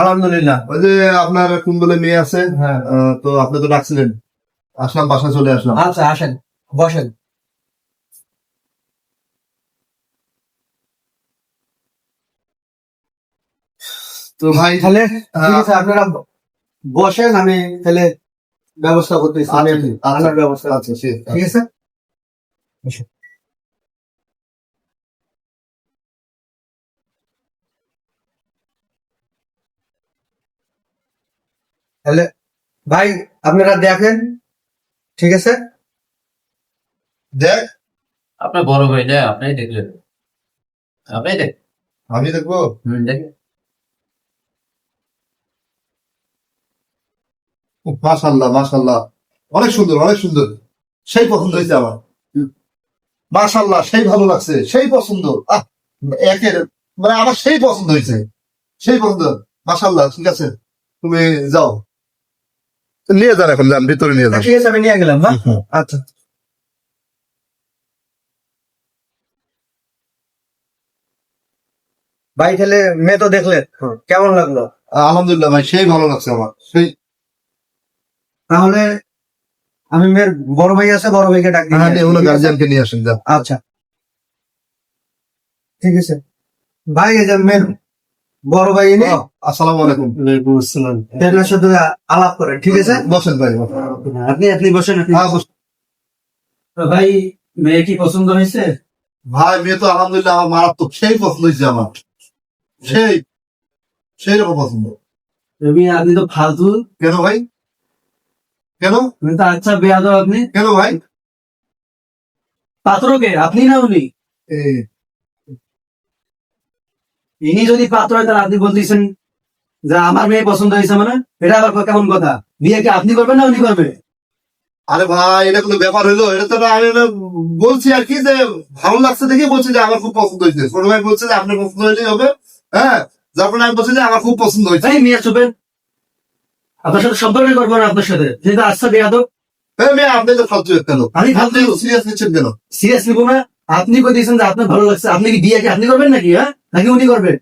আলহামদুলিল্লাহ। ওই যে আপনার কুন্দলে মেয়ে আছে হ্যাঁ। আহ, তো আপনি তো ডাকছিলেন। আসলাম বাসায় চলে আসলাম। আচ্ছা আসেন বসেন। তো ভাই তাহলে আপনারা বসেন আমি তাহলে ব্যবস্থা করতেছি। আচ্ছা, ব্যবস্থা আচ্ছা ঠিক আছে। ঠিক আছে? তাহলে ভাই আপনারা দেখেন ঠিক আছে? দেখ। আপনার বড় ভাই না আপনি দেখলেন। আপনি দেখ। আমি দেখব? হুম, দেখেন মাশাল্লাহ মাশাল্লাহ। অনেক সুন্দর অনেক সুন্দর। সেই পছন্দ হয়েছে আমার। মাশাল্লাহ সেই ভালো লাগছে সেই পছন্দ। আহ একের মানে আমার সেই পছন্দ হয়েছে। সেই পছন্দ। মাশাল্লাহ ঠিক আছে? তুমি যাও। নিয়ে যান এখন যান ভিতরে নিয়ে যান। ঠিক আছে আমি নিয়ে গেলাম হ্যাঁ? আচ্ছা। ভাই তাহলে মেয়ে তো দেখলেন। কেমন লাগল? আলহামদুলিল্লাহ ভাই সেই ভালো লাগছে আমার সেই। তাহলে আমি মেয়ের বড় ভাই আছে বড় ভাইকে ডাক হ্যাঁ উনি গার্জিয়ানকে নিয়ে আসেন যান। আচ্ছা। ঠিক আছে। ভাই যে মেয়ের বড় ভাই আসসালামু আলাইকুম। এনার সাথে আলাপ করেন ঠিক আছে? বসেন ভাই আপনি আপনি বসেন আপনি। হ্যাঁ ভাই মেয়ে কি পছন্দ হয়েছে? ভাই মেয়ে তো আলহামদুলিল্লাহ আমার মারাত্মক সেই পছন্দ হয়েছে আমার। সেই সেই রকম পছন্দ। রবি আপনি তো ফালতু। কেন ভাই? কেন? আপনি তো আচ্ছা বেয়াদ আপনি। কেন ভাই? পাত্রকে আপনি না উনি? ইনি যদি পাত্র হয় তাহলে আপনি বলতেছেন যে আমার মেয়ে পছন্দ হয়েছে মানে? এটা আবার কেমন কথা? বিয়ে কি আপনি করবেন না উনি করবে? আরে ভাই এটা কোনো ব্যাপার হলো এটা তো আমি বলছি আর কি যে ভালো লাগছে দেখে বলছি যে আমার খুব পছন্দ হয়েছে। ছোট ভাই বলছে যে আপনার পছন্দ হলেই হবে হ্যাঁ? যার ফলে আমি বলছি যে আমার খুব পছন্দ হয়েছে। মেয়ে চুপেন। আপনার সাথে সম্পর্ক করব না আপনার সাথে। যেহেতু আচ্ছা বেয়াদ হ্যাঁ মেয়ে আপনি তো ফালতু কেন আমি ফালতু সিরিয়াস নিচ্ছেন কেন? সিরিয়াস নিবো না। আপনি কই দিয়েছেন যে আপনার ভালো লাগছে? আপনি কি বিয়ে কি আপনি করবেন নাকি হ্যাঁ? নাকি উনি করবে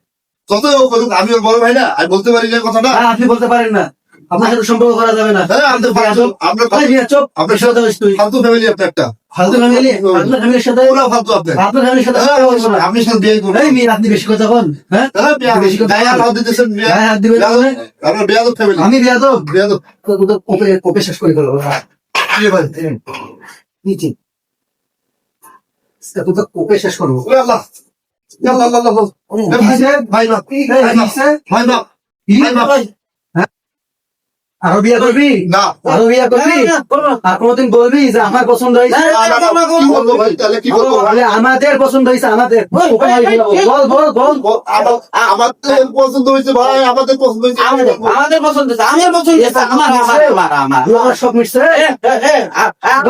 করুক আমি ওর বড় ভাই না আমি বলতে পারি যে কথাটা। হ্যাঁ আপনি বলতে পারেন না। আপনার সাথে সম্পর্ক করা যাবে না। হ্যাঁ তো আপনার ভাই বিয়ে চুপ। আপনার সাথে তুই। ফালতু ফ্যামিলি আপনি একটা। ফালতু ফ্যামিলি আপনার ফ্যামিলির সাথে পুরো ফালতু আপনি আপনার ফ্যামিলির সাথে হ্যাঁ, আপনি সাথে বিয়ে করুন এই মেয়ে আপনি বেশি কথা বল হ্যাঁ? হ্যাঁ, বিয়ে- বেশি কথা গায়ে বল। হাত দিতেছেন, বিয়ে- গায়ে হাত দিবেন বিয়ে- না? আপনার বিয়াদব ফ্যামিলি আমি বিয়া তো কোপে কোপে শেষ করে ফেলব বিয়ে ভাই নিচে। তো তো কোপে শেষ করব আল্লাহ আল্লাহ, আল্লাহ, আল্লাহ, ভাই ভাই ভাই, ভাই ভাই ভাই ভাই। আরও বিয়া করবি না, আরও বিয়া করবি আর কোনদিন বলবি যে আমার পছন্দ হয়েছে আমাদের পছন্দ হয়েছে আমাদের হয়ে। বল বল বল আমার- আমাদের পছন্দ হয়েছে ভাই আমাদের পছন্দ হয়েছে আমাদের পছন্দ হয়েছে, আমার পছন্দ হয়েছে, আমার আমার আমার আমার আমার সব। হ্যাঁ, হ্যাঁ, হ্যাঁ,